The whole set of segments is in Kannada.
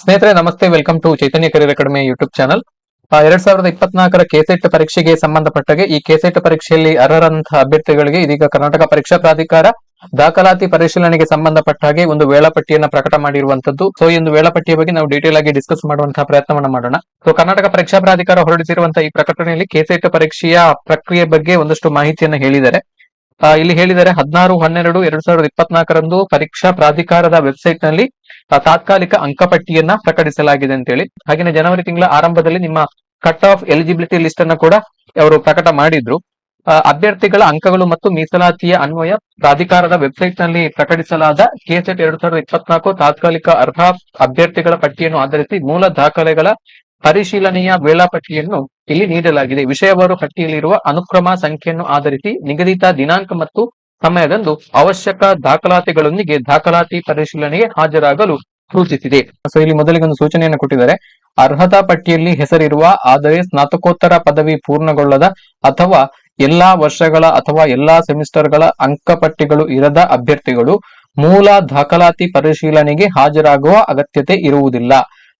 ಸ್ನೇಹಿತರೆ, ನಮಸ್ತೆ. Welcome to Chaitanya career academy YouTube channel ಎರಡ್ ಸಾವಿರದ ಇಪ್ಪತ್ನಾಲ್ಕರ ಕೆಸೆಟ್ ಪರೀಕ್ಷೆಗೆ ಸಂಬಂಧಪಟ್ಟಾಗೆ ಈ ಕೆಸೆಟ್ ಪರೀಕ್ಷೆಯಲ್ಲಿ ಅರ್ಹರಂತಹ ಅಭ್ಯರ್ಥಿಗಳಿಗೆ ಇದೀಗ ಕರ್ನಾಟಕ ಪರೀಕ್ಷಾ ಪ್ರಾಧಿಕಾರ ದಾಖಲಾತಿ ಪರಿಶೀಲನೆಗೆ ಸಂಬಂಧಪಟ್ಟ ಹಾಗೆ ಒಂದು ವೇಳಾಪಟ್ಟಿಯನ್ನ ಪ್ರಕಟ ಮಾಡಿರುವಂತದ್ದು. ಸೊ ಈ ಒಂದು ವೇಳಾಪಟ್ಟಿಯ ಬಗ್ಗೆ ನಾವು ಡೀಟೇಲ್ ಆಗಿ ಡಿಸ್ಕಸ್ ಮಾಡುವಂತಹ ಪ್ರಯತ್ನವನ್ನ ಮಾಡೋಣ. ಸೊ ಕರ್ನಾಟಕ ಪರೀಕ್ಷಾ ಪ್ರಾಧಿಕಾರ ಹೊರಡಿಸಿರುವಂತಹ ಈ ಪ್ರಕಟಣೆಯಲ್ಲಿ ಕೆಸೆಟ್ ಪರೀಕ್ಷೆಯ ಪ್ರಕ್ರಿಯೆ ಬಗ್ಗೆ ಒಂದಷ್ಟು ಮಾಹಿತಿಯನ್ನು ಹೇಳಿದ್ದಾರೆ. ಇಲ್ಲಿ ಹೇಳಿದರೆ ಹದಿನಾರು, ಹನ್ನೆರಡು, ಎರಡ್ ಸಾವಿರದ ಇಪ್ಪತ್ನಾಲ್ಕರಂದು ಪರೀಕ್ಷಾ ಪ್ರಾಧಿಕಾರದ ವೆಬ್ಸೈಟ್ನಲ್ಲಿ ತಾತ್ಕಾಲಿಕ ಅಂಕಪಟ್ಟಿಯನ್ನ ಪ್ರಕಟಿಸಲಾಗಿದೆ ಅಂತೇಳಿ. ಹಾಗೆಯೇ ಜನವರಿ ತಿಂಗಳ ಆರಂಭದಲ್ಲಿ ನಿಮ್ಮ ಕಟ್ ಆಫ್ ಎಲಿಜಿಬಿಲಿಟಿ ಲಿಸ್ಟ್ ಅನ್ನ ಕೂಡ ಅವರು ಪ್ರಕಟ ಮಾಡಿದ್ರು. ಅಭ್ಯರ್ಥಿಗಳ ಅಂಕಗಳು ಮತ್ತು ಮೀಸಲಾತಿಯ ಅನ್ವಯ ಪ್ರಾಧಿಕಾರದ ವೆಬ್ಸೈಟ್ನಲ್ಲಿ ಪ್ರಕಟಿಸಲಾದ ಕೆಸೆಟ್ ಎರಡ್ ಸಾವಿರದ ಇಪ್ಪತ್ನಾಲ್ಕು ತಾತ್ಕಾಲಿಕ ಅರ್ಹ ಅಭ್ಯರ್ಥಿಗಳ ಪಟ್ಟಿಯನ್ನು ಆಧರಿಸಿ ಮೂಲ ದಾಖಲೆಗಳ ಪರಿಶೀಲನೆಯ ವೇಳಾಪಟ್ಟಿಯನ್ನು ಇಲ್ಲಿ ನೀಡಲಾಗಿದೆ. ವಿಷಯವಾರು ಪಟ್ಟಿಯಲ್ಲಿರುವ ಅನುಕ್ರಮ ಸಂಖ್ಯೆಯನ್ನು ಆಧರಿಸಿ ನಿಗದಿತ ದಿನಾಂಕ ಮತ್ತು ಸಮಯದಂದು ಅವಶ್ಯಕ ದಾಖಲಾತಿಗಳೊಂದಿಗೆ ದಾಖಲಾತಿ ಪರಿಶೀಲನೆಗೆ ಹಾಜರಾಗಲು ಸೂಚಿಸಿದೆ. ಸೊ, ಇಲ್ಲಿ ಮೊದಲಿಗೆ ಒಂದು ಸೂಚನೆಯನ್ನು ಕೊಟ್ಟಿದ್ದಾರೆ. ಅರ್ಹತಾ ಪಟ್ಟಿಯಲ್ಲಿ ಹೆಸರಿರುವ ಆದರೆ ಸ್ನಾತಕೋತ್ತರ ಪದವಿ ಪೂರ್ಣಗೊಳ್ಳದ ಅಥವಾ ಎಲ್ಲಾ ವರ್ಷಗಳ ಅಥವಾ ಎಲ್ಲಾ ಸೆಮಿಸ್ಟರ್ಗಳ ಅಂಕಪಟ್ಟಿಗಳು ಇರದ ಅಭ್ಯರ್ಥಿಗಳು ಮೂಲ ದಾಖಲಾತಿ ಪರಿಶೀಲನೆಗೆ ಹಾಜರಾಗುವ ಅಗತ್ಯತೆ ಇರುವುದಿಲ್ಲ.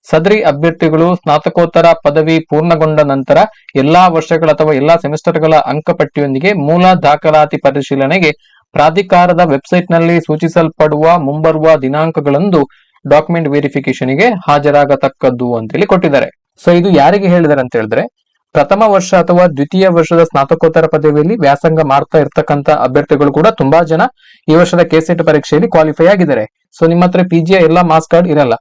ಸದರಿ ಅಭ್ಯರ್ಥಿಗಳು ಸ್ನಾತಕೋತ್ತರ ಪದವಿ ಪೂರ್ಣಗೊಂಡ ನಂತರ ಎಲ್ಲಾ ವರ್ಷಗಳ ಅಥವಾ ಎಲ್ಲಾ ಸೆಮಿಸ್ಟರ್ಗಳ ಅಂಕಪಟ್ಟಿಯೊಂದಿಗೆ ಮೂಲ ದಾಖಲಾತಿ ಪರಿಶೀಲನೆಗೆ ಪ್ರಾಧಿಕಾರದ ವೆಬ್ಸೈಟ್ನಲ್ಲಿ ಸೂಚಿಸಲ್ಪಡುವ ಮುಂಬರುವ ದಿನಾಂಕಗಳಂದು ಡಾಕ್ಯುಮೆಂಟ್ ವೆರಿಫಿಕೇಶನ್ಗೆ ಹಾಜರಾಗತಕ್ಕದ್ದು ಅಂತೇಳಿ ಕೊಟ್ಟಿದ್ದಾರೆ. ಸೊ ಇದು ಯಾರಿಗೆ ಹೇಳಿದ್ದಾರೆ ಅಂತ ಹೇಳಿದ್ರೆ, ಪ್ರಥಮ ವರ್ಷ ಅಥವಾ ದ್ವಿತೀಯ ವರ್ಷದ ಸ್ನಾತಕೋತ್ತರ ಪದವಿಯಲ್ಲಿ ವ್ಯಾಸಂಗ ಮಾಡ್ತಾ ಇರ್ತಕ್ಕಂಥ ಅಭ್ಯರ್ಥಿಗಳು ಕೂಡ ತುಂಬಾ ಜನ ಈ ವರ್ಷದ ಕೆಸೆಟ್ ಪರೀಕ್ಷೆಯಲ್ಲಿ ಕ್ವಾಲಿಫೈ ಆಗಿದ್ದಾರೆ. ಸೊ ನಿಮ್ಮ ಹತ್ರ ಪಿ ಜಿ ಎಲ್ಲ ಮಾಸ್ ಕಾರ್ಡ್ ಇರಲ್ಲ.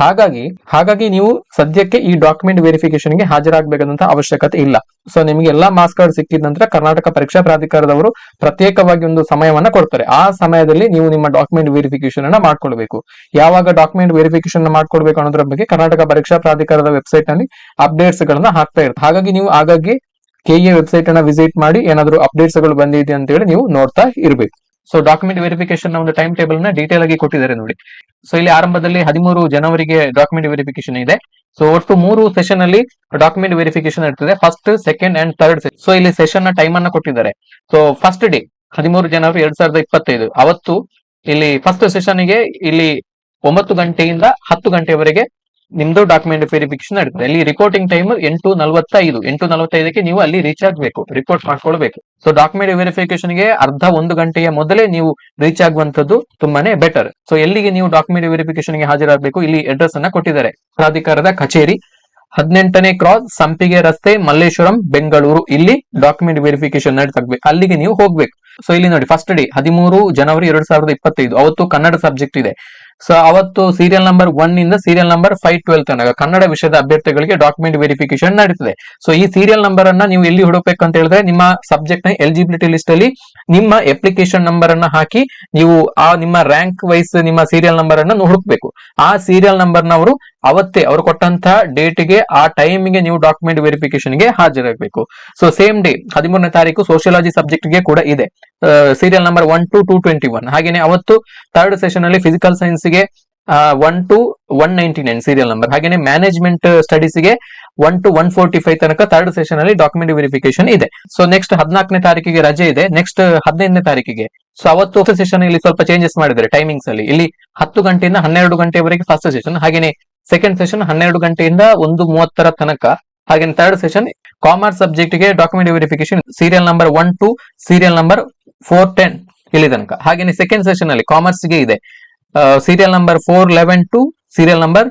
ಹಾಗಾಗಿ ಹಾಗಾಗಿ ನೀವು ಸದ್ಯಕ್ಕೆ ಈ ಡಾಕ್ಯುಮೆಂಟ್ ವೆರಿಫಿಕೇಶನ್ಗೆ ಹಾಜರಾಗಬೇಕಾದಂತ ಅವಶ್ಯಕತೆ ಇಲ್ಲ. ಸೊ ನಿಮಗೆ ಎಲ್ಲಾ ಮಾಸ್ ಕಾರ್ಡ್ ಸಿಕ್ಕಿದ ನಂತರ ಕರ್ನಾಟಕ ಪರೀಕ್ಷಾ ಪ್ರಾಧಿಕಾರದವರು ಪ್ರತ್ಯೇಕವಾಗಿ ಒಂದು ಸಮಯವನ್ನ ಕೊಡ್ತಾರೆ. ಆ ಸಮಯದಲ್ಲಿ ನೀವು ನಿಮ್ಮ ಡಾಕ್ಯುಮೆಂಟ್ ವೆರಿಫಿಕೇಶನ್ ಅನ್ನ ಮಾಡ್ಕೊಳ್ಬೇಕು. ಯಾವಾಗ ಡಾಕ್ಯುಮೆಂಟ್ ವೆರಿಫಿಕೇಶನ್ ಮಾಡ್ಕೊಳ್ಬೇಕು ಅನ್ನೋದ್ರ ಬಗ್ಗೆ ಕರ್ನಾಟಕ ಪರೀಕ್ಷಾ ಪ್ರಾಧಿಕಾರದ ವೆಬ್ಸೈಟ್ನಲ್ಲಿ ಅಪ್ಡೇಟ್ಸ್ ಗಳನ್ನ ಹಾಕ್ತಾ ಇರ್ತಾರೆ. ಹಾಗಾಗಿ ನೀವು ಆಗಾಗ್ಗೆ ಕೆಎ ವೆಬ್ಸೈಟ್ ಅನ್ನ ವಿಸಿಟ್ ಮಾಡಿ ಏನಾದ್ರು ಅಪ್ಡೇಟ್ಸ್ಗಳು ಬಂದಿದೆ ಅಂತ ಹೇಳಿ ನೀವು ನೋಡ್ತಾ ಇರಬೇಕು. ಸೊ ಡಾಕ್ಯುಮೆಂಟ್ ವೆರಿಫಿಕೇಶನ್ನ ಒಂದು ಟೈಮ್ ಟೇಬಲ್ನ ಡೀಟೇಲ್ ಆಗಿ ಕೊಟ್ಟಿದ್ದಾರೆ ನೋಡಿ. ಸೊ ಇಲ್ಲಿ ಆರಂಭದಲ್ಲಿ ಹದಿಮೂರು ಜನವರಿಗೆ ಡಾಕ್ಯುಮೆಂಟ್ ವೆರಿಫಿಕೇಶನ್ ಇದೆ. ಸೊ ಒಟ್ಟು ಮೂರು ಸೆಷನ್ ಅಲ್ಲಿ ಡಾಕ್ಯುಮೆಂಟ್ ವೆರಿಫಿಕೇಶನ್ ಇರ್ತದೆ. First second and third so ಇಲ್ಲಿ ಸೆಷನ್ನ ಟೈಮ್ ಅನ್ನ ಕೊಟ್ಟಿದ್ದಾರೆ. ಸೊ ಫಸ್ಟ್ ಡೇ ಹದಿಮೂರು ಜನವರಿ ಎರಡ್ ಸಾವಿರದ ಇಪ್ಪತ್ತೈದು. ಅವತ್ತು ಇಲ್ಲಿ ಫಸ್ಟ್ ಸೆಷನ್ಗೆ ಇಲ್ಲಿ ಒಂಬತ್ತು ಗಂಟೆಯಿಂದ ಹತ್ತು ಗಂಟೆವರೆಗೆ ನಿಮ್ದು ಡಾಕ್ಯುಮೆಂಟ್ ವೆರಿಫಿಕೇಶನ್ ನಡೀತದೆ. ಅಲ್ಲಿ ರಿಪೋರ್ಟಿಂಗ್ ಟೈಮ್ ಎಂಟು ನಲವತ್ತೈದು, ಎಂಟು ನಲವತ್ತೈದಕ್ಕೆ ನೀವು ಅಲ್ಲಿ ರೀಚ್ ಆಗಬೇಕು ರಿಪೋರ್ಟ್ ಮಾಡ್ಕೊಳ್ಬೇಕು. ಸೊ ಡಾಕ್ಯುಮೆಂಟ್ ವೆರಿಫಿಕೇಶನ್ಗೆ ಅರ್ಧ ಒಂದು ಗಂಟೆಯ ಮೊದಲೇ ನೀವು ರೀಚ್ ಆಗುವಂತದ್ದು ತುಂಬಾನೇ ಬೆಟರ್ ಸೊ ಎಲ್ಲಿಗೆ ನೀವು ಡಾಕ್ಯುಮೆಂಟ್ ವೆರಿಫಿಕೇಶನ್ಗೆ ಹಾಜರಾಗಬೇಕು, ಇಲ್ಲಿ ಅಡ್ರೆಸ್ ಅನ್ನ ಕೊಟ್ಟಿದ್ದಾರೆ. ಪ್ರಾಧಿಕಾರದ ಕಚೇರಿ, ಹದಿನೆಂಟನೇ ಕ್ರಾಸ್ ಸಂಪಿಗೆ ರಸ್ತೆ, ಮಲ್ಲೇಶ್ವರಂ, ಬೆಂಗಳೂರು. ಇಲ್ಲಿ ಡಾಕ್ಯುಮೆಂಟ್ ವೆರಿಫಿಕೇಶನ್ ನಡೀತಾಗ್ಬೇಕು ಅಲ್ಲಿಗೆ ನೀವು ಹೋಗ್ಬೇಕು. ಸೊ ಇಲ್ಲಿ ನೋಡಿ ಫಸ್ಟ್ ಡೇ ಹದಿಮೂರು ಜನವರಿ ಎರಡ್ ಸಾವಿರದ ಇಪ್ಪತ್ತೈದು, ಅವತ್ತು ಕನ್ನಡ ಸಬ್ಜೆಕ್ಟ್ ಇದೆ. ಸೊ ಅವತ್ತು ಸೀರಿಯಲ್ ನಂಬರ್ ಒನ್ ಇಂದ ಸೀರಿಯಲ್ ನಂಬರ್ ಫೈವ್ ಟ್ವೆಲ್ ತನಕ ಕನ್ನಡ ವಿಷಯದ ಅಭ್ಯರ್ಥಿಗಳಿಗೆ ಡಾಕ್ಯುಮೆಂಟ್ ವೆರಿಫಿಕೇಶನ್ ನಡೀತದೆ. ಸೊ ಈ ಸೀರಿಯಲ್ ನಂಬರ್ ಅನ್ನ ನೀವು ಎಲ್ಲಿ ಹುಡುಕ್ಬೇಕು ಅಂತ ಹೇಳಿದ್ರೆ ನಿಮ್ಮ ಸಬ್ಜೆಕ್ಟ್ನ ಎಲಿಜಿಬಿಲಿಟಿ ಲಿಸ್ಟ್ ಅಲ್ಲಿ ನಿಮ್ಮ ಅಪ್ಲಿಕೇಶನ್ ನಂಬರ್ ಅನ್ನ ಹಾಕಿ ನೀವು ಆ ನಿಮ್ಮ ರ್ಯಾಂಕ್ ವೈಸ್ ನಿಮ್ಮ ಸೀರಿಯಲ್ ನಂಬರ್ ಅನ್ನ ಹುಡುಕ್ಬೇಕು. ಆ ಸೀರಿಯಲ್ ನಂಬರ್ ನವರು ಅವತ್ತೇ ಅವರು ಕೊಟ್ಟಂತ ಡೇಟ್ಗೆ ಆ ಟೈಮ್ಗೆ ನೀವು ಡಾಕ್ಯುಮೆಂಟ್ ವೆರಿಫಿಕೇಶನ್ಗೆ ಹಾಜರಾಗಬೇಕು. ಸೊ ಸೇಮ್ ಡೇ ಹದಿಮೂರನೇ ತಾರೀಕು ಸೋಷಿಯಾಲಜಿ ಸಬ್ಜೆಕ್ಟ್ಗೆ ಕೂಡ ಇದೆ. Serial number one two two twenty one ಹಾಗೇನೆ ಅವತ್ತು ಥರ್ಡ್ ಸೆಷನ್ ಅಲ್ಲಿ physical ಸೈನ್ಸ್ಗೆ one two one ninety nine serial number ಹಾಗೇನೆ management ಸ್ಟಡೀಸ್ಗೆ one two one forty five ತನಕ ಥರ್ಡ್ ಸೆಷನ್ ಅಲ್ಲಿ ಡಾಕ್ಯುಮೆಂಟ್ ವೆರಿಫಿಕೇಶನ್ ಇದೆ. ಸೊ ನೆಕ್ಸ್ಟ್ ಹದಿನಾಲ್ಕನೇ ತಾರೀಕಿಗೆ ರಜೆ ಇದೆ. ನೆಕ್ಸ್ಟ್ ಹದಿನೈದನೇ ತಾರೀಕಿಗೆ. ಸೊ ಅವತ್ತು ಸೆಷನ್ ಇಲ್ಲಿ ಸ್ವಲ್ಪ ಚೇಂಜಸ್ ಮಾಡಿದ್ದಾರೆ ಟೈಮಿಂಗ್ಸ್ ಅಲ್ಲಿ. ಇಲ್ಲಿ ಹತ್ತು ಗಂಟೆಯಿಂದ ಹನ್ನೆರಡು ಗಂಟೆವರೆಗೆ ಫಸ್ಟ್ ಸೆಷನ್ ಹಾಗೇನೆ ಸೆಕೆಂಡ್ ಸೆಷನ್ ಹನ್ನೆರಡು ಗಂಟೆಯಿಂದ ಒಂದು ಮೂವತ್ತರ ತನಕ. ಹಾಗೆ third session commerce ಸಬ್ಜೆಕ್ಟ್ಗೆ document verification serial number one two serial number four ten ಇಲ್ಲಿ ತನಕ. ಹಾಗೆ ಸೆಕೆಂಡ್ ಸೆಷನ್ ಅಲ್ಲಿ ಕಾಮರ್ಸ್ಗೆ ಇದೆ. Serial number four eleven to serial number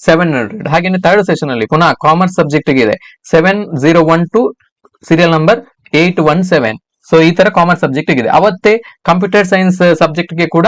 seven hundred ಹಾಗೆ ಥರ್ಡ್ ಸೆಷನ್ ಅಲ್ಲಿ ಪುನಃ ಕಾಮರ್ಸ್ ಸಬ್ಜೆಕ್ಟ್ಗೆ ಇದೆ. Seven zero one two serial number eight one seven so ಈ ತರ ಕಾಮರ್ಸ್ ಸಬ್ಜೆಕ್ಟ್ ಇದೆ. ಅವತ್ತೇ ಕಂಪ್ಯೂಟರ್ ಸೈನ್ಸ್ ಸಬ್ಜೆಕ್ಟ್ಗೆ ಕೂಡ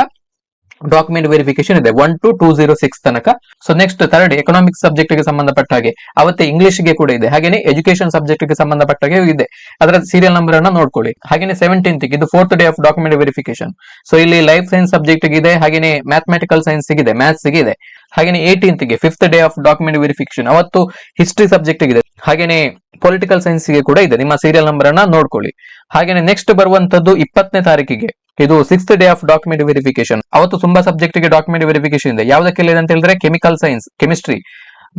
ಡಾಕ್ಯುಮೆಂಟ್ ವೆರಿಫಿಕೇಶನ್ ಇದೆ. One to two zero six ತನಕ. ಸೊ ನೆಕ್ಸ್ಟ್ ಥರ್ಡ್ ಎಕನಾಮಿಕ್ಸ್ ಸಬ್ಜೆಕ್ಟ್ಗೆ ಸಂಬಂಧಪಟ್ಟ ಹಾಗೆ. ಅವತ್ತೆ ಇಂಗ್ಲಿಷ್ಗೆ ಕೂಡ ಇದೆ. ಹಾಗೆ ಎಜುಕೇಶನ್ ಸಬ್ಜೆಕ್ಟ್ಗೆ ಸಂಬಂಧಪಟ್ಟ ಹಾಗೆ ಇದೆ. ಅದರ ಸೀರಿಯಲ್ ನಂಬರ್ ಅನ್ನ ನೋಡ್ಕೊಳ್ಳಿ. ಹಾಗೇನೆ ಸೆವೆಂಟೀನ್ತ್ ಇದು fourth day of document verification so ಇಲ್ಲಿ ಲೈಫ್ ಸೈನ್ಸ್ ಸಬ್ಜೆಕ್ಟ್ ಇದೆ ಹಾಗೇನೆ ಮ್ಯಾಥಮೆಟಿಕಲ್ ಸೈನ್ಸ್ ಇದೆ ಮ್ಯಾಥ್ಸ್ ಇದೆ ಹಾಗೇನೆ ಏಟೀನ್ತ್ಗೆ fifth day of document verification ಅವತ್ತು ಹಿಸ್ಟ್ರಿ ಸಬ್ಜೆಕ್ಟ್ ಇದೆ ಹಾಗೇನೆ ಪೊಲಿಟಿಕಲ್ ಸೈನ್ಸ್ಗೆ ಕೂಡ ಇದೆ. ನಿಮ್ಮ ಸೀರಿಯಲ್ ನಂಬರ್ ಅನ್ನ ನೋಡ್ಕೊಳ್ಳಿ. ಹಾಗೇನೆ ನೆಕ್ಸ್ಟ್ ಬರುವಂತದ್ದು ಇಪ್ಪತ್ತನೇ ತಾರೀಕಿಗೆ. ಇದು sixth day of document verification ಅವತ್ತು ತುಂಬಾ ಸಬ್ಜೆಕ್ಟ್ಗೆ ಡಾಕ್ಯುಮೆಂಟ್ ವೆರಿಫಿಕೇಶನ್ ಇದೆ. ಯಾವ್ದಕ್ಕೆಲ್ಲ ಅಂತ ಹೇಳಿದ್ರೆ chemical science chemistry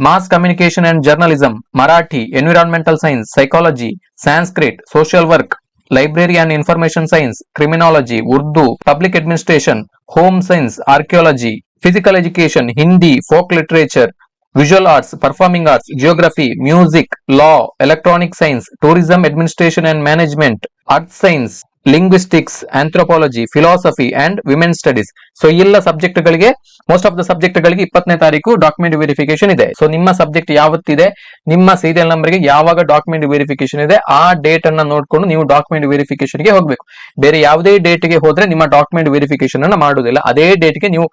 mass communication and journalism Marathi environmental science psychology Sanskrit social work library and information science criminology Urdu public administration home science archaeology physical education Hindi folk literature visual arts, performing arts, geography, music, law, electronic science, tourism administration and management, earth science, linguistics anthropology philosophy and women studies so ಎಲ್ಲ ಸಬ್ಜೆಕ್ಟ್ ಗಳಿಗೆ ಮೋಸ್ಟ್ ಆಫ್ ದ ಸಬ್ಜೆಕ್ಟ್ ಗಳಿಗೆ ಇಪ್ಪತ್ತನೇ ತಾರೀಕು ಡಾಕ್ಯುಮೆಂಟ್ ವೆರಿಫಿಕೇಶನ್ ಇದೆ. ಸೊ ನಿಮ್ಮ ಸಬ್ಜೆಕ್ಟ್ ಯಾವತ್ತಿದೆ, ನಿಮ್ಮ ಸೀರಿಯಲ್ ನಂಬರ್ಗೆ ಯಾವಾಗ ಡಾಕ್ಯುಮೆಂಟ್ ವೆರಿಫಿಕೇಶನ್ ಇದೆ, ಆ ಡೇಟ್ ಅನ್ನ ನೋಡ್ಕೊಂಡು ನೀವು ಡಾಕ್ಯುಮೆಂಟ್ ವೆರಿಫಿಕೇಶನ್ಗೆ ಹೋಗಬೇಕು. ಬೇರೆ ಯಾವುದೇ ಡೇಟ್ಗೆ ಹೋದ್ರೆ ನಿಮ್ಮ ಡಾಕ್ಯುಮೆಂಟ್ ವೆರಿಫಿಕೇಶನ್ ಅನ್ನ ಮಾಡುದಿಲ್ಲ ಅದೇ ಡೇಟ್ಗೆ ನೀವು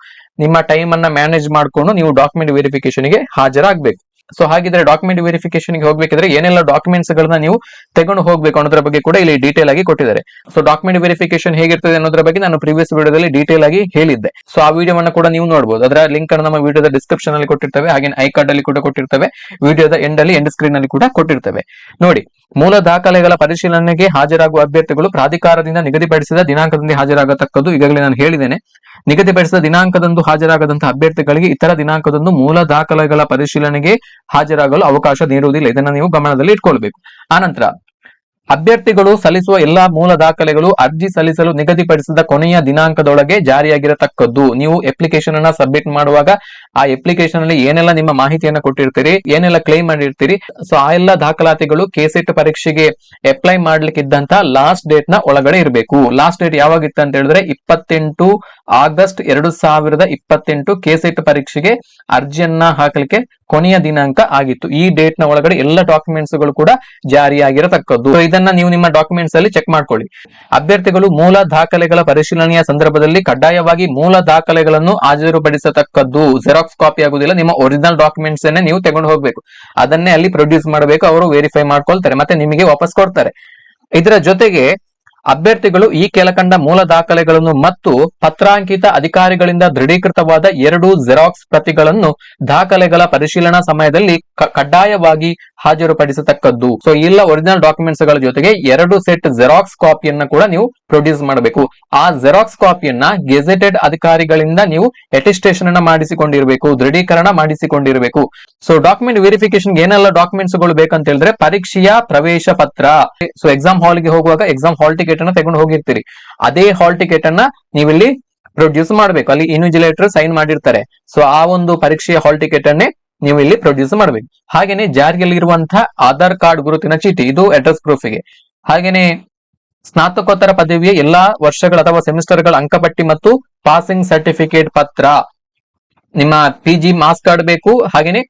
ನಿಮ್ಮ ಟೈಮ್ ಅನ್ನ ಮ್ಯಾನೇಜ್ ಮಾಡ್ಕೊಂಡು ನೀವು ಡಾಕ್ಯುಮೆಂಟ್ ವೆರಿಫಿಕೇಶನ್ಗೆ ಹಾಜರಾಗಬೇಕು. ಸೊ ಹಾಗಿದ್ರೆ ಡಾಕ್ಯುಮೆಂಟ್ ವೆರಿಫಿಕೇಶನ್ಗೆ ಹೋಗ್ಬೇಕಿದ್ರೆ ಏನೆಲ್ಲ ಡಾಕ್ಯುಮೆಂಟ್ಸ್ ಗಳನ್ನ ನೀವು ತಗೊಂಡು ಹೋಗ್ಬೇಕು ಅನ್ನೋದ್ರ ಬಗ್ಗೆ ಕೂಡ ಇಲ್ಲಿ ಡೀಟೇಲ್ ಆಗಿ ಕೊಟ್ಟಿದ್ದಾರೆ. ಸೊ ಡಾಕ್ಯುಮೆಂಟ್ ವೆರಿಫಿಕೇಶನ್ ಹೇಗಿರ್ತದೆ ಅನ್ನೋದ್ರ ಬಗ್ಗೆ ನಾನು ಪ್ರೀವಿಯಸ್ ವಿಡಿಯೋದಲ್ಲಿ ಡೀಟೇಲ್ ಆಗಿ ಹೇಳಿದ್ದೆ. ಸೊ ಆ ವಿಡಿಯೋವನ್ನ ಕೂಡ ನೀವು ನೋಡಬಹುದು ಅದರ ಲಿಂಕ್ ಅನ್ನು ನಮ್ಮ ವಿಡಿಯೋದ ಡಿಸ್ಕ್ರಿಪ್ಷನ್ ಅಲ್ಲಿ ಕೊಟ್ಟಿರ್ತವೆ. ಹಾಗೆ ಐ ಕಾರ್ಡ್ ಅಲ್ಲಿ ಕೂಡ ಕೊಟ್ಟಿರ್ತೇವೆ. ವಿಡಿಯೋದ ಎಂಡ್ ಅಲ್ಲಿ ಎಂಡ್ ಸ್ಕ್ರೀನ್ ಅಲ್ಲಿ ಕೂಡ ಕೊಟ್ಟಿರ್ತೇವೆ. ನೋಡಿ, ಮೂಲ ದಾಖಲೆಗಳ ಪರಿಶೀಲನೆಗೆ ಹಾಜರಾಗುವ ಅಭ್ಯರ್ಥಿಗಳು ಪ್ರಾಧಿಕಾರದಿಂದ ನಿಗದಿಪಡಿಸಿದ ದಿನಾಂಕದಿಂದ ಹಾಜರಾಗತಕ್ಕದ್ದು ಈಗಾಗಲೇ ನಾನು ಹೇಳಿದ್ದೇನೆ. ನಿಗದಿಪಡಿಸಿದ ದಿನಾಂಕದಂದು ಹಾಜರಾಗದಂತಹ ಅಭ್ಯರ್ಥಿಗಳಿಗೆ ಇತರ ದಿನಾಂಕದಂದು ಮೂಲ ದಾಖಲೆಗಳ ಪರಿಶೀಲನೆಗೆ ಹಾಜರಾಗಲು ಅವಕಾಶ ನೀಡುವುದಿಲ್ಲ. ಇದನ್ನ ನೀವು ಗಮನದಲ್ಲಿ ಇಟ್ಕೊಳ್ಬೇಕು. ಆನಂತರ ಅಭ್ಯರ್ಥಿಗಳು ಸಲ್ಲಿಸುವ ಎಲ್ಲಾ ಮೂಲ ದಾಖಲೆಗಳು ಅರ್ಜಿ ಸಲ್ಲಿಸಲು ನಿಗದಿಪಡಿಸಿದ ಕೊನೆಯ ದಿನಾಂಕದೊಳಗೆ ಜಾರಿಯಾಗಿರತಕ್ಕದ್ದು. ನೀವು ಅಪ್ಲಿಕೇಶನ್ ಅನ್ನ ಸಬ್ಮಿಟ್ ಮಾಡುವಾಗ ಆ ಅಪ್ಲಿಕೇಶನ್ ಅಲ್ಲಿ ಏನೆಲ್ಲ ನಿಮ್ಮ ಮಾಹಿತಿಯನ್ನ ಕೊಟ್ಟಿರ್ತೀರಿ, ಏನೆಲ್ಲ ಕ್ಲೈಮ್ ಮಾಡಿರ್ತೀರಿ ಸೊ ಆ ಎಲ್ಲ ದಾಖಲಾತಿಗಳು ಕೆಸೆಟ್ ಪರೀಕ್ಷೆಗೆ ಅಪ್ಲೈ ಮಾಡ್ಲಿಕ್ಕಿದ್ದಂತ ಲಾಸ್ಟ್ ಡೇಟ್ನ ಒಳಗಡೆ ಇರಬೇಕು. ಲಾಸ್ಟ್ ಡೇಟ್ ಯಾವಾಗಿತ್ತು ಅಂತ ಹೇಳಿದ್ರೆ ಇಪ್ಪತ್ತೆಂಟು ಆಗಸ್ಟ್ ಎರಡು ಸಾವಿರದ ಇಪ್ಪತ್ತೆಂಟು ಕೆಸೆಟ್ ಪರೀಕ್ಷೆಗೆ ಅರ್ಜಿಯನ್ನ ಹಾಕಲಿಕ್ಕೆ ಕೊನೆಯ ದಿನಾಂಕ ಆಗಿತ್ತು. ಈ ಡೇಟ್ನ ಒಳಗಡೆ ಎಲ್ಲ ಡಾಕ್ಯುಮೆಂಟ್ಸ್ಗಳು ಕೂಡ ಜಾರಿಯಾಗಿರತಕ್ಕದ್ದು. ಇದನ್ನ ನೀವು ನಿಮ್ಮ ಡಾಕ್ಯುಮೆಂಟ್ಸ್ ಅಲ್ಲಿ ಚೆಕ್ ಮಾಡ್ಕೊಳ್ಳಿ. ಅಭ್ಯರ್ಥಿಗಳು ಮೂಲ ದಾಖಲೆಗಳ ಪರಿಶೀಲನೆಯ ಸಂದರ್ಭದಲ್ಲಿ ಕಡ್ಡಾಯವಾಗಿ ಮೂಲ ದಾಖಲೆಗಳನ್ನು ಹಾಜರುಪಡಿಸತಕ್ಕದ್ದು. ಜೆರಾಕ್ಸ್ ಕಾಪಿ ಆಗುದಿಲ್ಲ. ನಿಮ್ಮ ಒರಿಜಿನಲ್ ಡಾಕ್ಯುಮೆಂಟ್ಸ್ ಅನ್ನೇ ನೀವು ತಗೊಂಡು ಹೋಗ್ಬೇಕು. ಅದನ್ನೇ ಅಲ್ಲಿ ಪ್ರೊಡ್ಯೂಸ್ ಮಾಡಬೇಕು. ಅವರು ವೆರಿಫೈ ಮಾಡ್ಕೊಳ್ತಾರೆ. ಮತ್ತೆ ನಿಮಗೆ ವಾಪಸ್ ಕೊಡ್ತಾರೆ. ಇದರ ಜೊತೆಗೆ ಅಭ್ಯರ್ಥಿಗಳು ಈ ಕೆಳಕಂಡ ಮೂಲ ದಾಖಲೆಗಳನ್ನು ಮತ್ತು ಪತ್ರಾಂಕಿತ ಅಧಿಕಾರಿಗಳಿಂದ ದೃಢೀಕೃತವಾದ ಎರಡು ಜೆರಾಕ್ಸ್ ಪ್ರತಿಗಳನ್ನು ದಾಖಲೆಗಳ ಪರಿಶೀಲನಾ ಸಮಯದಲ್ಲಿ ಕಡ್ಡಾಯವಾಗಿ ಹಾಜರುಪಡಿಸತಕ್ಕದ್ದು. ಸೊ ಇಲ್ಲ ಒರಿಜಿನಲ್ ಡಾಕ್ಯುಮೆಂಟ್ಸ್ಗಳ ಜೊತೆಗೆ ಎರಡು ಸೆಟ್ ಜೆರಾಕ್ಸ್ ಕಾಪಿಯನ್ನ ಕೂಡ ನೀವು ಪ್ರೊಡ್ಯೂಸ್ ಮಾಡಬೇಕು. ಆ ಜೆರಾಕ್ಸ್ ಕಾಪಿಯನ್ನ ಗೆಜೆಟೆಡ್ ಅಧಿಕಾರಿಗಳಿಂದ ನೀವು ಅಟೆಸ್ಟೇಷನ್ ಅನ್ನ ಮಾಡಿಸಿಕೊಂಡಿರಬೇಕು, ದೃಢೀಕರಣ ಮಾಡಿಸಿಕೊಂಡಿರಬೇಕು. ಸೊ ಡಾಕ್ಯುಮೆಂಟ್ ವೆರಿಫಿಕೇಶನ್ ಏನೆಲ್ಲ ಡಾಕ್ಯುಮೆಂಟ್ಸ್ಗಳು ಬೇಕಂತ ಹೇಳಿದ್ರೆ ಪರೀಕ್ಷೆಯ ಪ್ರವೇಶ ಪತ್ರ. ಸೊ ಎಕ್ಸಾಮ್ ಹಾಲ್ಗೆ ಹೋಗುವಾಗ ಎಕ್ಸಾಮ್ ಹಾಲ್ ಟಿಕೆಟ್ ಅನ್ನ ತಗೊಂಡು ಹೋಗಿರ್ತೀರಿ. ಅದೇ ಹಾಲ್ ಟಿಕೆಟ್ ಅನ್ನ ನೀವಿಲ್ಲಿ ಪ್ರೊಡ್ಯೂಸ್ ಮಾಡಬೇಕು. ಅಲ್ಲಿ ಇನ್ವಿಜಿಲೇಟರ್ ಸೈನ್ ಮಾಡಿರ್ತಾರೆ. ಸೊ ಆ ಒಂದು ಪರೀಕ್ಷೆಯ ಹಾಲ್ ಟಿಕೆಟ್ ಅನ್ನೇ ನೀವು ಇಲ್ಲಿ ಪ್ರೊಡ್ಯೂಸ್ ಮಾಡಬೇಕು. ಹಾಗೇನೆ ಜಾರಿಯಲ್ಲಿರುವಂತಹ ಆಧಾರ್ ಕಾರ್ಡ್ ಗುರುತಿನ ಚೀಟಿ, ಇದು ಅಡ್ರೆಸ್ ಪ್ರೂಫ್ಗೆ. ಹಾಗೇನೆ ಸ್ನಾತಕೋತ್ತರ ಪದವಿಯ ಎಲ್ಲಾ ವರ್ಷಗಳ ಅಥವಾ ಸೆಮಿಸ್ಟರ್ಗಳ ಅಂಕಪಟ್ಟಿ ಮತ್ತು ಪಾಸಿಂಗ್ ಸರ್ಟಿಫಿಕೇಟ್ ಪತ್ರ. ನಿಮ್ಮ ಪಿ ಜಿ ಮಾರ್ಕ್ಸ್ ಕಾರ್ಡ್ ಬೇಕು, ಹಾಗೇನೆ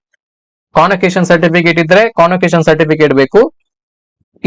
ಕಾನ್ವೊಕೇಶನ್ ಸರ್ಟಿಫಿಕೇಟ್ ಇದ್ರೆ ಕಾನ್ವೊಕೇಶನ್ ಸರ್ಟಿಫಿಕೇಟ್ ಬೇಕು.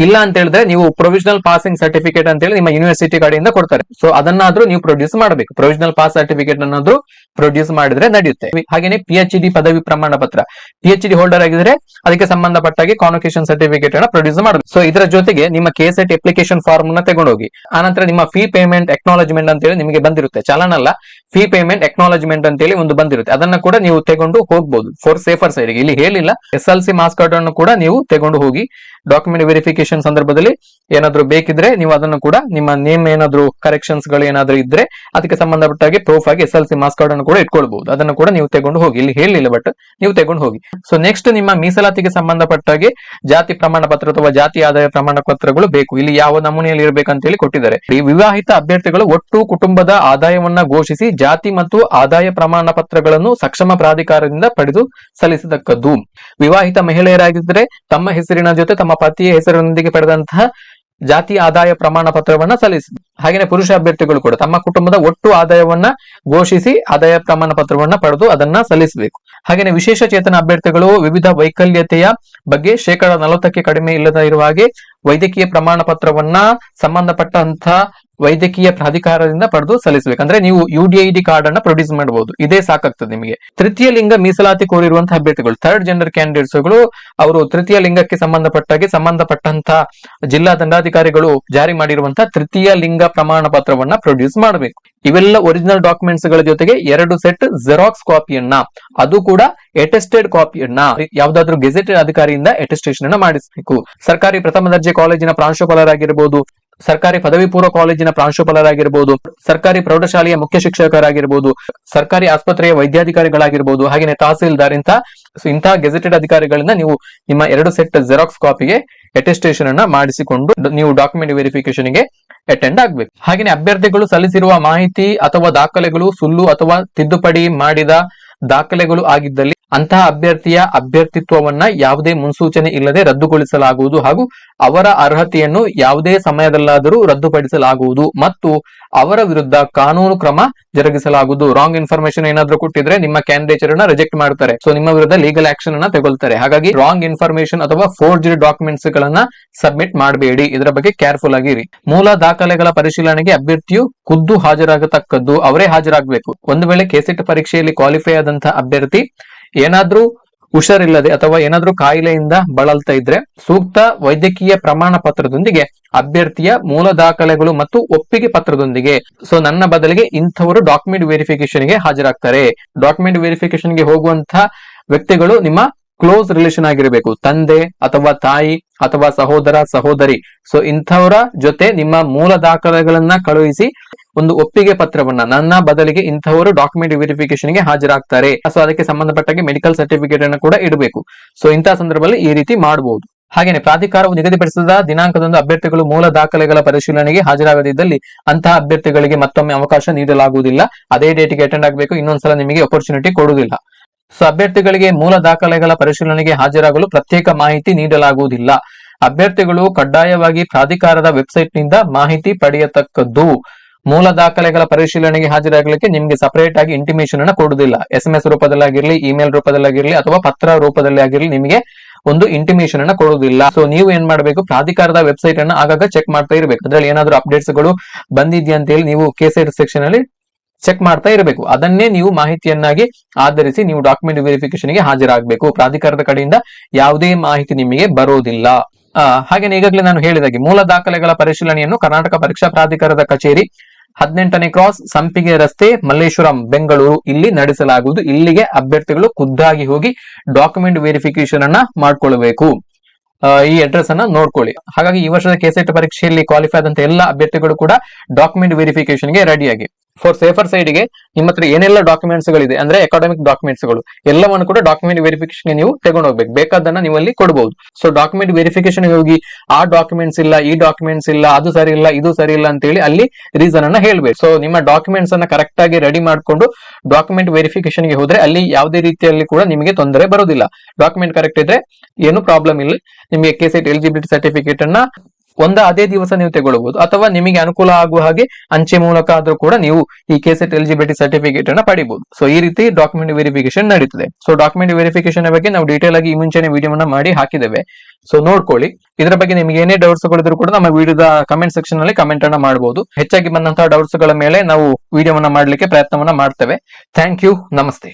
ಇಲ್ಲ ಅಂತ ಹೇಳಿದ್ರೆ ನೀವು ಪ್ರೊವಿಷನಲ್ ಪಾಸಿಂಗ್ ಸರ್ಟಿಫಿಕೇಟ್ ಅಂತ ಹೇಳಿ ನಿಮ್ಮ ಯೂನಿವರ್ಸಿಟಿ ಕಡೆಯಿಂದ ಕೊಡ್ತಾರೆ. ಸೊ ಅದನ್ನಾದ್ರೂ ನೀವು ಪ್ರೊಡ್ಯೂಸ್ ಮಾಡಬೇಕು. ಪ್ರೊವಿಷನಲ್ ಪಾಸ್ ಸರ್ಟಿಫಿಕೇಟ್ ಅನ್ನೋದು ಪ್ರೊಡ್ಯೂಸ್ ಮಾಡಿದ್ರೆ ನಡೆಯುತ್ತೆ. ಹಾಗೇನೆ ಪಿ ಎಚ್ ಡಿ ಪದವಿ ಪ್ರಮಾಣ ಪತ್ರ. ಪಿ ಎಚ್ ಡಿ ಹೋಲ್ಡರ್ ಆಗಿದ್ರೆ ಅದಕ್ಕೆ ಸಂಬಂಧಪಟ್ಟಾಗಿ ಕಾನ್ವಕೇಶನ್ ಸರ್ಟಿಫಿಕೇಟ್ ಅನ್ನ ಪ್ರೊಡ್ಯೂಸ್ ಮಾಡಬೇಕು. ಸೊ ಇದರ ಜೊತೆಗೆ ನಿಮ್ಮ ಕೆಸೆಟ್ ಅಪ್ಲಿಕೇಶನ್ ಫಾರ್ಮ್ನ ತಗೊಂಡೋಗಿ. ಆನಂತರ ನಿಮ್ಮ ಫೀ ಪೇಮೆಂಟ್ ಎಕ್ನಾಲಜ್ಮೆಂಟ್ ಅಂತ ಹೇಳಿ ನಿಮಗೆ ಬಂದಿರುತ್ತೆ. ಚಲನ್ ಅಲ್ಲ ಫೀ ಪೇಮೆಂಟ್ ಎಕ್ನಾಲಜ್ಮೆಂಟ್ ಅಂತ ಹೇಳಿ ಒಂದು ಬಂದಿರುತ್ತೆ. ಅದನ್ನ ಕೂಡ ನೀವು ತಗೊಂಡು ಹೋಗಬಹುದು ಫಾರ್ ಸೇಫರ್ ಸೈಡ್ ಇಲ್ಲಿ ಹೇಳಿಲ್ಲ. S L C marks card ಅನ್ನು ಕೂಡ ನೀವು ತಗೊಂಡು ಹೋಗಿ ಡಾಕ್ಯುಮೆಂಟ್ ವೆರಿಫಿಕೇಶನ್ ಸಂದರ್ಭದಲ್ಲಿ ಏನಾದ್ರೂ ಬೇಕಿದ್ರೆ ನೀವು ಅದನ್ನು ಕೂಡ ನಿಮ್ಮ ನೇಮ್ ಏನಾದ್ರೂ ಕರೆಕ್ಷನ್ಸ್ಗಳು ಏನಾದ್ರೂ ಇದ್ರೆ ಅದಕ್ಕೆ ಸಂಬಂಧಪಟ್ಟಾಗಿ ಪ್ರೂಫ್ ಆಗಿ S L C marks card ಅನ್ನು ಕೂಡ ಇಟ್ಕೊಳ್ಬಹುದು ಅದನ್ನು ಕೂಡ ನೀವು ತಗೊಂಡು ಹೋಗಿ. ಇಲ್ಲಿ ಹೇಳಿಲ್ಲ ಬಟ್ ನೀವು ತಗೊಂಡು ಹೋಗಿ. ಸೊ ನೆಕ್ಸ್ಟ್ ನಿಮ್ಮ ಮೀಸಲಾತಿಗೆ ಸಂಬಂಧಪಟ್ಟಾಗಿ ಜಾತಿ ಪ್ರಮಾಣ ಪತ್ರ ಅಥವಾ ಜಾತಿ ಆದಾಯ ಪ್ರಮಾಣ ಪತ್ರಗಳು ಬೇಕು. ಇಲ್ಲಿ ಯಾವ ನಮೂನೆಯಲ್ಲಿ ಇರಬೇಕಂತ ಹೇಳಿ ಕೊಟ್ಟಿದ್ದಾರೆ. ಈ ವಿವಾಹಿತ ಅಭ್ಯರ್ಥಿಗಳು ಒಟ್ಟು ಕುಟುಂಬದ ಆದಾಯವನ್ನ ಘೋಷಿಸಿ ಜಾತಿ ಮತ್ತು ಆದಾಯ ಪ್ರಮಾಣ ಪತ್ರಗಳನ್ನು ಸಕ್ಷಮ ಪ್ರಾಧಿಕಾರದಿಂದ ಪಡೆದು ಸಲ್ಲಿಸತಕ್ಕದ್ದು ವಿವಾಹಿತ ಮಹಿಳೆಯರಾಗಿದ್ದರೆ ತಮ್ಮ ಹೆಸರಿನ ಜೊತೆ ತಮ್ಮ ಪತಿಯ ಹೆಸರಿನೊಂದಿಗೆ ಪಡೆದಂತಹ ಜಾತಿ ಆದಾಯ ಪ್ರಮಾಣ ಪತ್ರವನ್ನ ಸಲ್ಲಿಸಿ. ಹಾಗೆಯೇ ಪುರುಷ ಅಭ್ಯರ್ಥಿಗಳು ಕೂಡ ತಮ್ಮ ಕುಟುಂಬದ ಒಟ್ಟು ಆದಾಯವನ್ನ ಘೋಷಿಸಿ ಆದಾಯ ಪ್ರಮಾಣ ಪತ್ರವನ್ನ ಪಡೆದು ಅದನ್ನ ಸಲ್ಲಿಸಬೇಕು. ಹಾಗೆಯೇ ವಿಶೇಷ ಚೇತನ ಅಭ್ಯರ್ಥಿಗಳು ವಿವಿಧ ವೈಕಲ್ಯತೆಯ ಬಗ್ಗೆ ಶೇಕಡ ನಲವತ್ತಕ್ಕೆ ಕಡಿಮೆ ಇಲ್ಲದ ಇರುವ ಹಾಗೆ ವೈದ್ಯಕೀಯ ಪ್ರಮಾಣ ಪತ್ರವನ್ನ ಸಂಬಂಧಪಟ್ಟಂತ ವೈದ್ಯಕೀಯ ಪ್ರಾಧಿಕಾರದಿಂದ ಪಡೆದು ಸಲ್ಲಿಸಬೇಕು. ಅಂದ್ರೆ ನೀವು U D I D card ಅನ್ನ ಪ್ರೊಡ್ಯೂಸ್ ಮಾಡಬಹುದು ಇದೇ ಸಾಕಾಗ್ತದೆ ನಿಮಗೆ. ತೃತೀಯ ಲಿಂಗ ಮೀಸಲಾತಿ ಕೋರಿರುವಂತಹ ಅಭ್ಯರ್ಥಿಗಳು ಥರ್ಡ್ ಜೆಂಡರ್ ಕ್ಯಾಂಡಿಡೇಟ್ಸ್ಗಳು, ಅವರು ತೃತೀಯ ಲಿಂಗಕ್ಕೆ ಸಂಬಂಧಪಟ್ಟಾಗಿ ಸಂಬಂಧಪಟ್ಟಂತ ಜಿಲ್ಲಾ ದಂಡಾಧಿಕಾರಿಗಳು ಜಾರಿ ಮಾಡಿರುವಂತಹ ತೃತೀಯ ಲಿಂಗ ಪ್ರಮಾಣ ಪತ್ರವನ್ನ ಪ್ರೊಡ್ಯೂಸ್ ಮಾಡಬೇಕು. ಇವೆಲ್ಲ ಒರಿಜಿನಲ್ ಡಾಕ್ಯುಮೆಂಟ್ಸ್ಗಳ ಜೊತೆಗೆ ಎರಡು ಸೆಟ್ ಜೆರಾಕ್ಸ್ ಕಾಪಿಯನ್ನ ಅದು ಕೂಡ ಎಟೆಸ್ಟೆಡ್ ಕಾಪಿಯನ್ನ ಯಾವ್ದಾದ್ರು ಗೆಜೆಟೆಡ್ ಅಧಿಕಾರಿಯಿಂದ ಎಟೆಸ್ಟೇಷನ್ ಅನ್ನ ಮಾಡಿಸಬೇಕು. ಸರ್ಕಾರಿ ಪ್ರಥಮ ದರ್ಜೆ ಕಾಲೇಜಿನ ಪ್ರಾಂಶುಪಾಲರಾಗಿರ್ಬೋದು ಸರ್ಕಾರಿ ಪದವಿ ಪೂರ್ವ ಕಾಲೇಜಿನ ಪ್ರಾಂಶುಪಾಲರಾಗಿರ್ಬೋದು, ಸರ್ಕಾರಿ ಪ್ರೌಢಶಾಲೆಯ ಮುಖ್ಯ ಶಿಕ್ಷಕರಾಗಿರ್ಬೋದು, ಸರ್ಕಾರಿ ಆಸ್ಪತ್ರೆಯ ವೈದ್ಯಾಧಿಕಾರಿಗಳಾಗಿರ್ಬೋದು ಹಾಗೆಯೇ ತಹಸೀಲ್ದಾರ್ ಇಂತ ಇಂತಹ ಗೆಜೆಟೆಡ್ ಅಧಿಕಾರಿಗಳಿಂದ ನೀವು ನಿಮ್ಮ ಎರಡು ಸೆಟ್ ಜೆರಾಕ್ಸ್ ಕಾಪಿಗೆ ಅಟೆಸ್ಟೇಷನ್ ಅನ್ನ ಮಾಡಿಸಿಕೊಂಡು ನೀವು ಡಾಕ್ಯುಮೆಂಟ್ ವೆರಿಫಿಕೇಶನ್ಗೆ ಅಟೆಂಡ್ ಆಗ್ಬೇಕು. ಹಾಗೆಯೇ ಅಭ್ಯರ್ಥಿಗಳು ಸಲ್ಲಿಸಿರುವ ಮಾಹಿತಿ ಅಥವಾ ದಾಖಲೆಗಳು ಸುಳ್ಳು ಅಥವಾ ತಿದ್ದುಪಡಿ ಮಾಡಿದ ದಾಖಲೆಗಳು ಆಗಿದ್ದಲ್ಲಿ ಅಂತಹ ಅಭ್ಯರ್ಥಿಯ ಅಭ್ಯರ್ಥಿತ್ವವನ್ನ ಯಾವುದೇ ಮುನ್ಸೂಚನೆ ಇಲ್ಲದೆ ರದ್ದುಗೊಳಿಸಲಾಗುವುದು ಹಾಗೂ ಅವರ ಅರ್ಹತೆಯನ್ನು ಯಾವುದೇ ಸಮಯದಲ್ಲಾದರೂ ರದ್ದುಪಡಿಸಲಾಗುವುದು ಮತ್ತು ಅವರ ವಿರುದ್ಧ ಕಾನೂನು ಕ್ರಮ ಜರುಗಿಸಲಾಗುವುದು. ರಾಂಗ್ ಇನ್ಫಾರ್ಮೇಶನ್ ಏನಾದ್ರೂ ಕೊಟ್ಟಿದ್ರೆ ನಿಮ್ಮ ಕ್ಯಾಂಡಿಡೇಚರ್ ಅನ್ನ ರಿಜೆಕ್ಟ್ ಮಾಡ್ತಾರೆ ಸೊ ನಿಮ್ಮ ವಿರುದ್ಧ ಲೀಗಲ್ ಆಕ್ಷನ್ ಅನ್ನ ತಗೊಳ್ತಾರೆ. ಹಾಗಾಗಿ ರಾಂಗ್ ಇನ್ಫಾರ್ಮೇಶನ್ ಅಥವಾ ಫೋರ್ಜರಿ ಡಾಕ್ಯುಮೆಂಟ್ಸ್ ಗಳನ್ನ ಸಬ್ಮಿಟ್ ಮಾಡಬೇಡಿ. ಇದರ ಬಗ್ಗೆ ಕೇರ್ಫುಲ್ ಆಗಿರಿ. ಮೂಲ ದಾಖಲೆಗಳ ಪರಿಶೀಲನೆಗೆ ಅಭ್ಯರ್ಥಿಯು ಖುದ್ದು ಹಾಜರಾಗತಕ್ಕದ್ದು ಅವರೇ ಹಾಜರಾಗಬೇಕು. ಒಂದು ವೇಳೆ ಕೆಸೆಟ್ ಪರೀಕ್ಷೆಯಲ್ಲಿ ಕ್ವಾಲಿಫೈ ಆದಂತಹ ಅಭ್ಯರ್ಥಿ ಏನಾದ್ರೂ ಹುಷಾರಿಲ್ಲದೆ ಅಥವಾ ಏನಾದ್ರೂ ಕಾಯಿಲೆಯಿಂದ ಬಳಲ್ತಾ ಇದ್ರೆ ಸೂಕ್ತ ವೈದ್ಯಕೀಯ ಪ್ರಮಾಣ ಪತ್ರದೊಂದಿಗೆ ಅಭ್ಯರ್ಥಿಯ ಮೂಲ ದಾಖಲೆಗಳು ಮತ್ತು ಒಪ್ಪಿಗೆ ಪತ್ರದೊಂದಿಗೆ. ಸೊ ನನ್ನ ಬದಲಿಗೆ ಇಂಥವರು ಡಾಕ್ಯುಮೆಂಟ್ ವೆರಿಫಿಕೇಶನ್ಗೆ ಹಾಜರಾಗ್ತಾರೆ. ಡಾಕ್ಯುಮೆಂಟ್ ವೆರಿಫಿಕೇಶನ್ಗೆ ಹೋಗುವಂತಹ ವ್ಯಕ್ತಿಗಳು ನಿಮ್ಮ ಕ್ಲೋಸ್ ರಿಲೇಷನ್ ಆಗಿರಬೇಕು. ತಂದೆ ಅಥವಾ ತಾಯಿ ಅಥವಾ ಸಹೋದರ, ಸಹೋದರಿ. ಸೊ ಇಂಥವರ ಜೊತೆ ನಿಮ್ಮ ಮೂಲ ದಾಖಲೆಗಳನ್ನ ಕಳುಹಿಸಿ ಒಂದು ಒಪ್ಪಿಗೆ ಪತ್ರವನ್ನ, ನನ್ನ ಬದಲಿಗೆ ಇಂಥವರು ಡಾಕ್ಯುಮೆಂಟ್ ವೆರಿಫಿಕೇಶನ್ಗೆ ಹಾಜರಾಗ್ತಾರೆ. ಸೊ ಅದಕ್ಕೆ ಸಂಬಂಧಪಟ್ಟಾಗಿ ಮೆಡಿಕಲ್ ಸರ್ಟಿಫಿಕೇಟ್ ಅನ್ನು ಕೂಡ ಇಡಬೇಕು. ಸೊ ಇಂತಹ ಸಂದರ್ಭದಲ್ಲಿ ಈ ರೀತಿ ಮಾಡಬಹುದು ಹಾಗೇನೆ ಪ್ರಾಧಿಕಾರವು ನಿಗದಿಪಡಿಸಿದ ದಿನಾಂಕದಂದು ಅಭ್ಯರ್ಥಿಗಳು ಮೂಲ ದಾಖಲೆಗಳ ಪರಿಶೀಲನೆಗೆ ಹಾಜರಾಗದಿದ್ದಲ್ಲಿ ಅಂತಹ ಅಭ್ಯರ್ಥಿಗಳಿಗೆ ಮತ್ತೊಮ್ಮೆ ಅವಕಾಶ ನೀಡಲಾಗುವುದಿಲ್ಲ. ಅದೇ ಡೇಟ್ಗೆ ಅಟೆಂಡ್ ಆಗಬೇಕು, ಇನ್ನೊಂದ್ಸಲ ನಿಮಗೆ ಅಪರ್ಚುನಿಟಿ ಕೊಡುವುದಿಲ್ಲ. ಸೊ ಅಭ್ಯರ್ಥಿಗಳಿಗೆ ಮೂಲ ದಾಖಲೆಗಳ ಪರಿಶೀಲನೆಗೆ ಹಾಜರಾಗಲು ಪ್ರತ್ಯೇಕ ಮಾಹಿತಿ ನೀಡಲಾಗುವುದಿಲ್ಲ. ಅಭ್ಯರ್ಥಿಗಳು ಕಡ್ಡಾಯವಾಗಿ ಪ್ರಾಧಿಕಾರದ ವೆಬ್ಸೈಟ್ನಿಂದ ಮಾಹಿತಿ ಪಡೆಯತಕ್ಕದ್ದು. ಮೂಲ ದಾಖಲೆಗಳ ಪರಿಶೀಲನೆಗೆ ಹಾಜರಾಗಲಿಕ್ಕೆ ನಿಮಗೆ ಸಪರೇಟ್ ಆಗಿ ಇಂಟಿಮೇಷನ್ ಅನ್ನ ಕೊಡುವುದಿಲ್ಲ ಎಸ್ ಎಂ ಎಸ್ ರೂಪದಲ್ಲಾಗಿರ್ಲಿ ಇಮೇಲ್ ರೂಪದಲ್ಲಾಗಿರ್ಲಿ ಅಥವಾ ಪತ್ರ ರೂಪದಲ್ಲಿ ಆಗಿರ್ಲಿ ನಿಮಗೆ ಒಂದು ಇಂಟಿಮೇಷನ್ ಅನ್ನ ಕೊಡುವುದಿಲ್ಲ ಸೊ ನೀವು ಏನ್ ಮಾಡಬೇಕು? ಪ್ರಾಧಿಕಾರದ ವೆಬ್ಸೈಟ್ ಅನ್ನ ಆಗಾಗ ಚೆಕ್ ಮಾಡ್ತಾ ಇರಬೇಕು. ಅದ್ರಲ್ಲಿ ಏನಾದ್ರೂ ಅಪ್ಡೇಟ್ಸ್ಗಳು ಬಂದಿದ್ಯಾ ಅಂತ ಹೇಳಿ ನೀವು ಕೆಸ್ ಸೆಕ್ಷನ್ ಅಲ್ಲಿ ಚೆಕ್ ಮಾಡ್ತಾ ಇರಬೇಕು. ಅದನ್ನೇ ನೀವು ಮಾಹಿತಿಯನ್ನಾಗಿ ಆಧರಿಸಿ ನೀವು ಡಾಕ್ಯುಮೆಂಟ್ ವೆರಿಫಿಕೇಶನ್ಗೆ ಹಾಜರಾಗಬೇಕು. ಪ್ರಾಧಿಕಾರದ ಕಡೆಯಿಂದ ಯಾವುದೇ ಮಾಹಿತಿ ನಿಮಗೆ ಬರೋದಿಲ್ಲ. ಹಾಗೆ ಹಾಗೇನೆ ಈಗಾಗಲೇ ನಾನು ಹೇಳಿದಾಗೆ, ಮೂಲ ದಾಖಲೆಗಳ ಪರಿಶೀಲನೆಯನ್ನು ಕರ್ನಾಟಕ ಪರೀಕ್ಷಾ ಪ್ರಾಧಿಕಾರದ ಕಚೇರಿ ಹದಿನೆಂಟನೇ ಕ್ರಾಸ್ ಸಂಪಿಗೆ ರಸ್ತೆ, ಮಲ್ಲೇಶ್ವರಂ, ಬೆಂಗಳೂರು ಇಲ್ಲಿ ನಡೆಸಲಾಗುವುದು. ಇಲ್ಲಿಗೆ ಅಭ್ಯರ್ಥಿಗಳು ಖುದ್ದಾಗಿ ಹೋಗಿ ಡಾಕ್ಯುಮೆಂಟ್ ವೆರಿಫಿಕೇಶನ್ ಅನ್ನ ಮಾಡ್ಕೊಳ್ಬೇಕು. ಈ ಅಡ್ರೆಸ್ ಅನ್ನ ನೋಡ್ಕೊಳ್ಳಿ. ಹಾಗಾಗಿ ಈ ವರ್ಷದ ಕೆಸೆಟ್ ಪರೀಕ್ಷೆಯಲ್ಲಿ ಕ್ವಾಲಿಫೈ ಆದಂತ ಎಲ್ಲ ಅಭ್ಯರ್ಥಿಗಳು ಕೂಡ ಡಾಕ್ಯುಮೆಂಟ್ ವೆರಿಫಿಕೇಶನ್ಗೆ ರೆಡಿಯಾಗಿ ಫಾರ್ ಸೇಫರ್ ಸೈಡ್ಗೆ ನಿಮ್ಮ ಹತ್ರ ಏನೆಲ್ಲ ಡಾಕ್ಯುಮೆಂಟ್ಸ್ ಗಳಿದೆ, ಅಂದ್ರೆ ಅಕಾಡೆಮಿಕ್ ಡಾಕ್ಯುಮೆಂಟ್ಸ್ಗಳು, ಎಲ್ಲವನ್ನು ಕೂಡ ಡಾಕ್ಯುಮೆಂಟ್ ವೆರಿಫಿಕೇಶನ್ ನೀವು ತಗೊಂಡು ಹೋಗ್ಬೇಕು. ಬೇಕಾದನ್ನ ನೀವು ಅಲ್ಲಿ ಕೊಡಬಹುದು ಸೊ ಡಾಕ್ಯುಮೆಂಟ್ ವೆರಿಫಿಕೇಶನ್ ಹೋಗಿ, ಆ ಡಾಕ್ಯುಮೆಂಟ್ಸ್ ಇಲ್ಲ, ಈ ಡಾಕ್ಯುಮೆಂಟ್ಸ್ ಇಲ್ಲ, ಅದು ಸರಿ ಇಲ್ಲ, ಇದು ಸರಿ ಇಲ್ಲ ಅಂತ ಹೇಳಿ ಅಲ್ಲಿ ರೀಸನ್ ಅನ್ನ ಹೇಳ್ಬೇಕು. ಸೊ ನಿಮ್ಮ ಡಾಕ್ಯುಮೆಂಟ್ಸ್ ಅನ್ನ ಕರೆಕ್ಟ್ ಆಗಿ ರೆಡಿ ಮಾಡ್ಕೊಂಡು ಡಾಕ್ಯುಮೆಂಟ್ ವೆರಿಫಿಕೇಶನ್ಗೆ ಹೋದ್ರೆ ಅಲ್ಲಿ ಯಾವುದೇ ರೀತಿಯಲ್ಲಿ ಕೂಡ ನಿಮಗೆ ತೊಂದರೆ ಬರೋದಿಲ್ಲ ಡಾಕ್ಯುಮೆಂಟ್ ಕರೆಕ್ಟ್ ಇದ್ರೆ ಏನು ಪ್ರಾಬ್ಲಮ್ ಇಲ್ಲ. ನಿಮಗೆ ಕೆಸೆಟ್ ಎಲಿಜಿಬಿಲಿಟಿ ಸರ್ಟಿಫಿಕೇಟ್ ಅನ್ನ ಒಂದ ಅದೇ ದಿವಸ ನೀವು ತಗೊಳ್ಬಹುದು. ಅಥವಾ ನಿಮಗೆ ಅನುಕೂಲ ಆಗುವ ಹಾಗೆ ಅಂಚೆ ಮೂಲಕ ಆದ್ರೂ ಕೂಡ ನೀವು ಈ ಕೆಸೆಟ್ ಎಲಿಜಿಬಿಲಿಟಿ ಸರ್ಟಿಫಿಕೇಟ್ ಅನ್ನ ಪಡಿಬಹುದು. ಸೊ ಈ ರೀತಿ ಡಾಕ್ಯುಮೆಂಟ್ ವೆರಿಫಿಕೇಶನ್ ನಡೀತದೆ. ಸೊ ಡಾಕ್ಯುಮೆಂಟ್ ವೆರಿಫಿಕೇಶನ್ ಬಗ್ಗೆ ನಾವು ಡೀಟೇಲ್ ಆಗಿ ಈ ಮುಂಚೆನೆ ವಿಡಿಯೋನ ಮಾಡಿ ಹಾಕಿದ್ದೇವೆ. ಸೊ ನೋಡ್ಕೊಳ್ಳಿ. ಇದರ ಬಗ್ಗೆ ನಿಮಗೆ ಏನೇ ಡೌಟ್ಸ್ ಗಳಿದ್ರು ಕೂಡ ನಮ್ಮ ವಿಡಿಯೋದ ಕಮೆಂಟ್ ಸೆಕ್ಷನ್ ಅಲ್ಲಿ ಕಮೆಂಟ್ ಅನ್ನ ಮಾಡಬಹುದು ಹೆಚ್ಚಾಗಿ ಬಂದಂತಹ ಡೌಟ್ಸ್ಗಳ ಮೇಲೆ ನಾವು ವಿಡಿಯೋವನ್ನ ಮಾಡಲಿಕ್ಕೆ ಪ್ರಯತ್ನವನ್ನ ಮಾಡ್ತೇವೆ. ಥ್ಯಾಂಕ್ ಯು ನಮಸ್ತೆ.